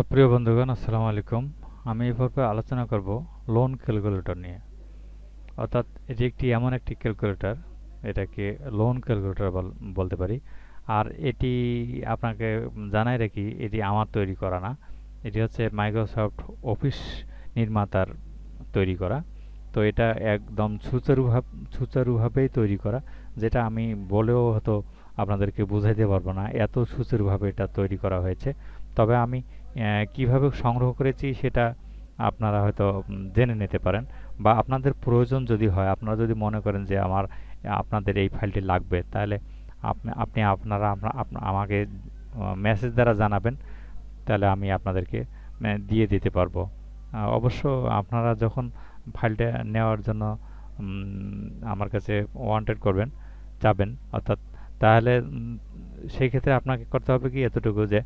সুপ্রিয় বন্ধুগণ, আসসালামু আলাইকুম। আমি এই পর্বে আলোচনা করব লোন ক্যালকুলেটর নিয়ে। অর্থাৎ এটি একটি এমন একটি ক্যালকুলেটর এটাকে লোন ক্যালকুলেটর বলতে পারি। আর এটি আপনাকে জানাই রাখি, এটি আমার তৈরি করা না। এটি হচ্ছে মাইক্রোসফট অফিস নির্মাতার তৈরি করা। তো এটা একদম সুচারুভাব, সুচারুভাবেই তৈরি করা, যেটা আমি বলেও হয়তো আপনাদেরকে বোঝাইতে পারব না, এত সুচারুভাবে এটা তৈরি করা হয়েছে। তবে আমি কীভাবে সংগ্রহ করেছি সেটা আপনারা হয়তো জেনে নিতে পারেন। বা আপনাদের প্রয়োজন যদি হয়, আপনারা যদি মনে করেন যে আমার, আপনাদের এই ফাইলটি লাগবে, তাহলে আপনি আপনি আপনারা আমাকে মেসেজ দ্বারা জানাবেন, তাহলে আমি আপনাদেরকে দিয়ে দিতে পারব। অবশ্য আপনারা যখন ফাইলটা নেওয়ার জন্য আমার কাছে ওয়ান্টেড করবেন, যাবেন, অর্থাৎ, তাহলে সেই ক্ষেত্রে আপনাকে করতে হবে কি, এতটুকু যে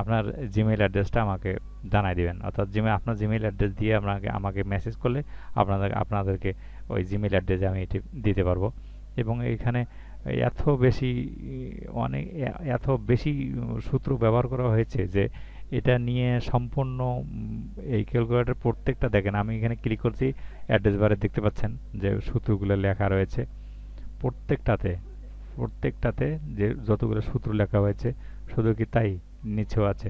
আপনার জিমেইল অ্যাড্রেসটা আমাকে জানাই দিবেন। অর্থাৎ জিমেল আপনার জিমেইল অ্যাড্রেস দিয়ে আপনাকে, আমাকে মেসেজ করলে আপনাদের, আপনাদেরকে ওই জিমেইল অ্যাড্রেসে আমি এটি দিতে পারব। এবং এখানে এত বেশি, অনেক, এত বেশি সূত্র ব্যবহার করা হয়েছে যে এটা নিয়ে সম্পূর্ণ এই ক্যালকুলেটর প্রত্যেকটা দেখেন, আমি এখানে ক্লিক করছি অ্যাড্রেস বারে দেখতে পাচ্ছেন যে সূত্রগুলো লেখা রয়েছে। প্রত্যেকটাতে প্রত্যেকটাতে যে যতগুলো সূত্র লেখা হয়েছে, শুধু কি তাই? নিচেও আছে।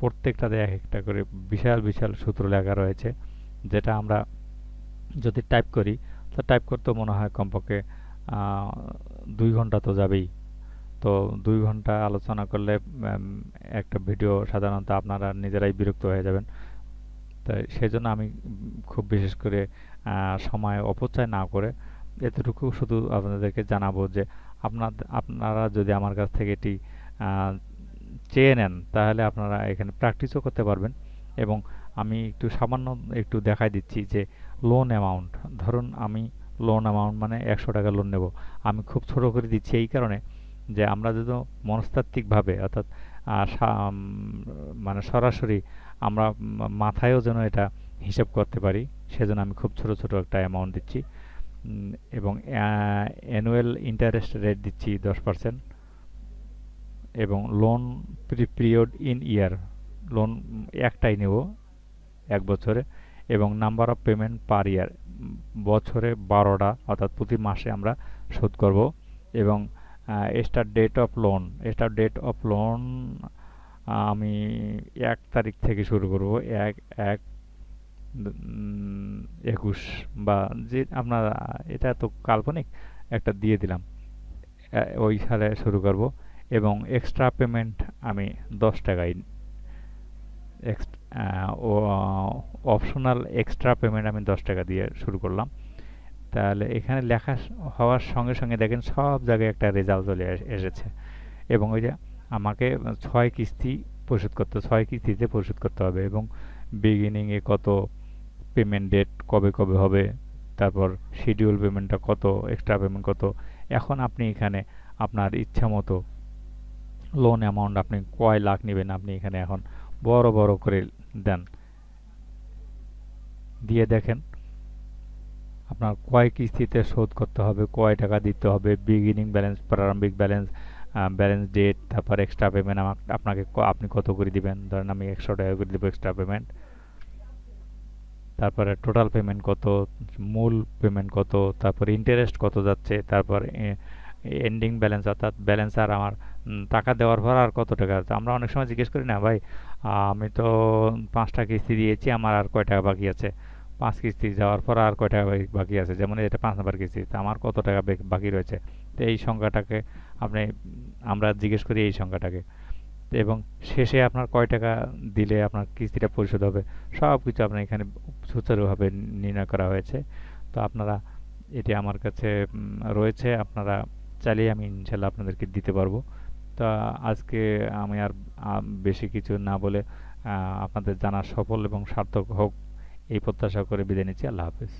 প্রত্যেকটাতে এক একটা করে বিশাল বিশাল সূত্র লেখা রয়েছে, যেটা আমরা যদি টাইপ করি, তো টাইপ করতে মনে হয় কমপক্ষে দুই ঘণ্টা তো যাবেই। তো দুই ঘণ্টা আলোচনা করলে একটা ভিডিও সাধারণত আপনারা নিজেরাই বিরক্ত হয়ে যাবেন। তাই সেই জন্য আমি খুব বিশেষ করে সময় অপচয় না করে এতটুকু শুধু আপনাদেরকে জানাব যে আপনার আপনারা যদি আমার কাছ থেকে এটি চেয়ে নেন, তাহলে আপনারা এখানে প্র্যাকটিসও করতে পারবেন। এবং আমি একটু সামান্য একটু দেখাই দিচ্ছি যে লোন অ্যামাউন্ট ধরুন আমি লোন অ্যামাউন্ট মানে একশো টাকা লোন নেব। আমি খুব ছোট করে দিচ্ছি এই কারণে যে আমরা যদি মনস্তাত্ত্বিকভাবে, অর্থাৎ মানে সরাসরি আমরা মাথায়ও যেন এটা হিসাব করতে পারি, সেজন্য আমি খুব ছোট ছোট একটা অ্যামাউন্ট দিচ্ছি। এবং অ্যানুয়াল ইন্টারেস্ট রেট দিচ্ছি দশ পার্সেন্ট এবং loan period in year loan একটাই নেব এক বছরে এবং number of payment per year বছরে বারোটা অর্থাৎ প্রতি মাসে আমরা শোধ করব এবং start date of loan start date of loan আমি এক তারিখ থেকে শুরু করব, এক এক একুশ বা যে আপনার এটা তো কাল্পনিক, একটা দিয়ে দিলাম। ওই সালে শুরু করব। এবং এক্সট্রা পেমেন্ট আমি দশ টাকায় অপশনাল এক্সট্রা পেমেন্ট আমি দশ টাকা দিয়ে শুরু করলাম। তাহলে এখানে লেখা হওয়ার সঙ্গে সঙ্গে দেখেন সব জায়গায় একটা রেজাল্ট চলে এসেছে। এবং ওই যে আমাকে ছয় কিস্তি পরিশোধ করতে, ছয় কিস্তিতে পরিশোধ করতে হবে এবং বিগিনিংয়ে কত পেমেন্ট ডেট কবে কবে হবে, তারপর শিডিউল পেমেন্টটা কত এক্সট্রা পেমেন্ট কত। এখন আপনি এখানে আপনার ইচ্ছা মতো লোন অ্যামাউন্ট আপনি কয় লাখ নেবেন আপনি এখানে এখন বড় বড় করে দেন। দিয়ে দেখেন আপনার কয় কিস্তিতে শোধ করতে হবে, কয় টাকা দিতে হবে বিগিনিং ব্যালেন্স প্রারম্ভিক ব্যালেন্স ব্যালেন্স ডেট তারপর এক্সট্রা পেমেন্ট আপনাকে আপনি কত করে দিবেন? ধরেন আমি একশো টাকা করে দেবো এক্সট্রা পেমেন্ট তারপরে টোটাল পেমেন্ট কত, মূল পেমেন্ট কত, তারপর ইন্টারেস্ট কত যাচ্ছে, তারপর এন্ডিং ব্যালেন্স অর্থাৎ ব্যালেন্স আর আমার টাকা দেওয়ার পর আর কত টাকা? আমরা অনেক সময় জিজ্ঞেস করি, না ভাই আমি তো পাঁচটা কিস্তি দিয়েছি, আমার আর কয় টাকা বাকি আছে? পাঁচ কিস্তি যাওয়ার পর আর কয় টাকা বাকি আছে? যেমন এটা পাঁচ নাম্বার কিস্তি। আমার কত টাকা বাকি রয়েছে? তো এই সংখ্যাটাকে আপনি, আমরা জিজ্ঞেস করি এই সংখ্যাটাকে। এবং শেষে আপনার কয় টাকা দিলে আপনার কিস্তিটা পরিশোধ হবে? সব কিছু আপনার এখানে সুচারুভাবে নির্ণয় করা হয়েছে। তো আপনারা, এটি আমার কাছে রয়েছে। আপনারা চাইলেই আমি ইনশাল্লাহ আপনাদেরকে দিতে পারব। তো আজকে আমি আর বেশি কিছু না বলে আপনাদের জানা সফল এবং সার্থক হোক এই প্রত্যাশা করে বিদায় নিচ্ছি। আল্লাহ হাফেজ।